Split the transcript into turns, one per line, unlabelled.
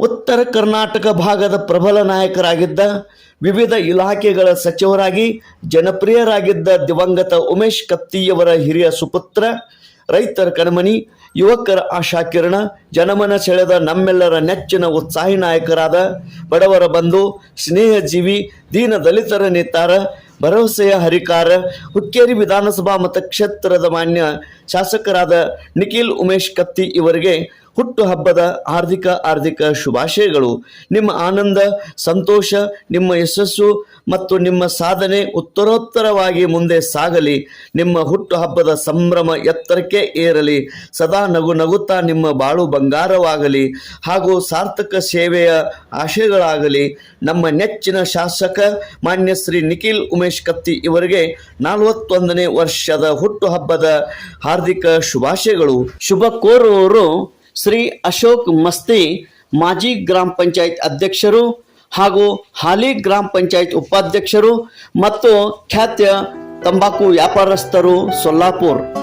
ಉತ್ತರ ಕರ್ನಾಟಕ ಭಾಗದ ಪ್ರಬಲ ನಾಯಕರಾಗಿದ್ದ ವಿವಿಧ ಇಲಾಖೆಗಳ ಸಚಿವರಾಗಿ ಜನಪ್ರಿಯರಾಗಿದ್ದ ದಿವಂಗತ ಉಮೇಶ್ ಕತ್ತಿಯವರ ಹಿರಿಯ ಸುಪುತ್ರ, ರೈತರ ಕಣ್ಮಣಿ, ಯುವಕರ ಆಶಾಕಿರಣ, ಜನಮನ ಸೆಳೆದ ನಮ್ಮೆಲ್ಲರ ನೆಚ್ಚಿನ ಉತ್ಸಾಹಿ ನಾಯಕರಾದ ಬಡವರ ಬಂಧು, ಸ್ನೇಹಜೀವಿ, ದೀನ ದಲಿತರ ನೇತಾರ, ಭರವಸೆಯ ಹರಿಕಾರ, ಹುಕ್ಕೇರಿ ವಿಧಾನಸಭಾ ಮತಕ್ಷೇತ್ರದ ಮಾನ್ಯ ಶಾಸಕರಾದ ನಿಖಿಲ್ ಉಮೇಶ್ ಕತ್ತಿ ಇವರಿಗೆ ಹುಟ್ಟು ಹಬ್ಬದ ಹಾರ್ದಿಕ ಹಾರ್ದಿಕ ಶುಭಾಶಯಗಳು. ನಿಮ್ಮ ಆನಂದ, ಸಂತೋಷ, ನಿಮ್ಮ ಯಶಸ್ಸು ಮತ್ತು ನಿಮ್ಮ ಸಾಧನೆ ಉತ್ತರೋತ್ತರವಾಗಿ ಮುಂದೆ ಸಾಗಲಿ. ನಿಮ್ಮ ಹುಟ್ಟು ಹಬ್ಬದ ಸಂಭ್ರಮ ಎತ್ತರಕ್ಕೆ ಏರಲಿ. ಸದಾ ನಗು ನಗುತ್ತಾ ನಿಮ್ಮ ಬಾಳು ಬಂಗಾರವಾಗಲಿ. ಹಾಗೂ ಸಾರ್ಥಕ ಸೇವೆಯ ಆಶಯಗಳಾಗಲಿ. ನಮ್ಮ ನೆಚ್ಚಿನ ಶಾಸಕ ಮಾನ್ಯ ಶ್ರೀ ನಿಖಿಲ್ ಉಮೇಶ್ ಕತ್ತಿ ಇವರಿಗೆ ನಲವತ್ತೊಂದನೇ ವರ್ಷದ ಹುಟ್ಟು ಹಬ್ಬದ ಹಾರ್ದಿಕ ಶುಭಾಶಯಗಳು. ಶುಭ ಕೋರುವವರು ಶ್ರೀ ಅಶೋಕ್ ಮಸ್ತಿ ಮಾಜಿ ಗ್ರಾಮ ಪಂಚಾಯತ್ ಅಧ್ಯಕ್ಷರು ಹಾಗೂ ಹಾಲಿ ಗ್ರಾಮ ಪಂಚಾಯತ್ ಉಪಾಧ್ಯಕ್ಷರು ಮತ್ತು ಖ್ಯಾತ ತಂಬಾಕು ವ್ಯಾಪಾರಸ್ಥರು ಸೊಲ್ಲಾಪುರ್.